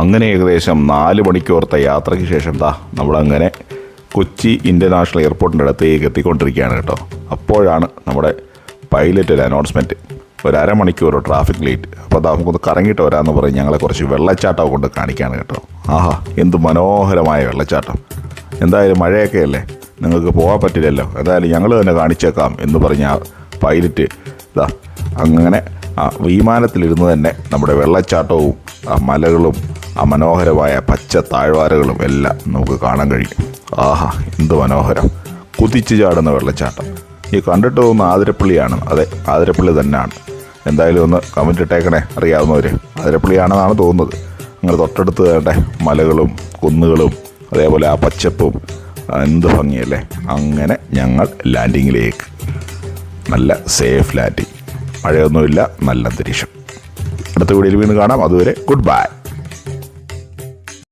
അങ്ങനെ ഏകദേശം നാല് മണിക്കൂറത്തെ യാത്രയ്ക്ക് ശേഷം ദാ നമ്മളങ്ങനെ കൊച്ചി ഇന്റർനാഷണൽ എയർപോർട്ടിന്റെ അടുത്തേക്ക് എത്തിക്കൊണ്ടിരിക്കുകയാണ് കേട്ടോ. അപ്പോഴാണ് നമ്മുടെ പൈലറ്റ് ഒരു അനൗൺസ്മെന്റ് ഒരു അരമണിക്കൂർ ട്രാഫിക് ലേറ്റ് അപ്പോൾ അതാ നമുക്കൊന്ന് കറങ്ങിയിട്ട് വരാമെന്ന് പറഞ്ഞ് ഞങ്ങളെ കുറച്ച് വെള്ളച്ചാട്ടം കൊണ്ട് കാണിക്കുകയാണ് കേട്ടോ. ആഹാ എന്ത് മനോഹരമായ വെള്ളച്ചാട്ടം. എന്തായാലും മഴയൊക്കെ അല്ലേ? നിങ്ങൾക്ക് പോകാൻ പറ്റില്ലല്ലോ. എന്തായാലും ഞങ്ങൾ തന്നെ കാണിച്ചേക്കാം എന്ന് പറഞ്ഞ പൈലറ്റ് ഇതാ അങ്ങനെ വിമാനത്തിലിരുന്ന് തന്നെ നമ്മുടെ വെള്ളച്ചാട്ടവും ആ മലകളും ആ മനോഹരമായ പച്ച താഴ്വാരകളും എല്ലാം നമുക്ക് കാണാൻ കഴിയും. ആഹാ എന്ത് മനോഹരം. കുതിച്ചു ചാടുന്ന വെള്ളച്ചാട്ടം. ഈ കണ്ടിട്ട് തോന്നുന്ന ആതിരപ്പള്ളിയാണ്. അതെ ആതിരപ്പള്ളി തന്നെയാണ്. എന്തായാലും ഒന്ന് കമന്റ് ഇട്ടേക്കണേ അറിയാവുന്നവർ ആതിരപ്പള്ളിയാണെന്നാണ് തോന്നുന്നത്. അങ്ങനെ തൊട്ടടുത്ത് വേണ്ട മലകളും കുന്നുകളും അതേപോലെ ആ പച്ചപ്പും എന്ത് ഭംഗിയല്ലേ. അങ്ങനെ ഞങ്ങൾ ലാൻഡിങ്ങിലേക്ക് നല്ല സേഫ് ലാൻഡിങ് മഴയൊന്നുമില്ല നല്ല അന്തരീക്ഷം. അടുത്ത വീഡിയോയിൽ വീണ്ടും കാണാം. അതുവരെ ഗുഡ് ബൈ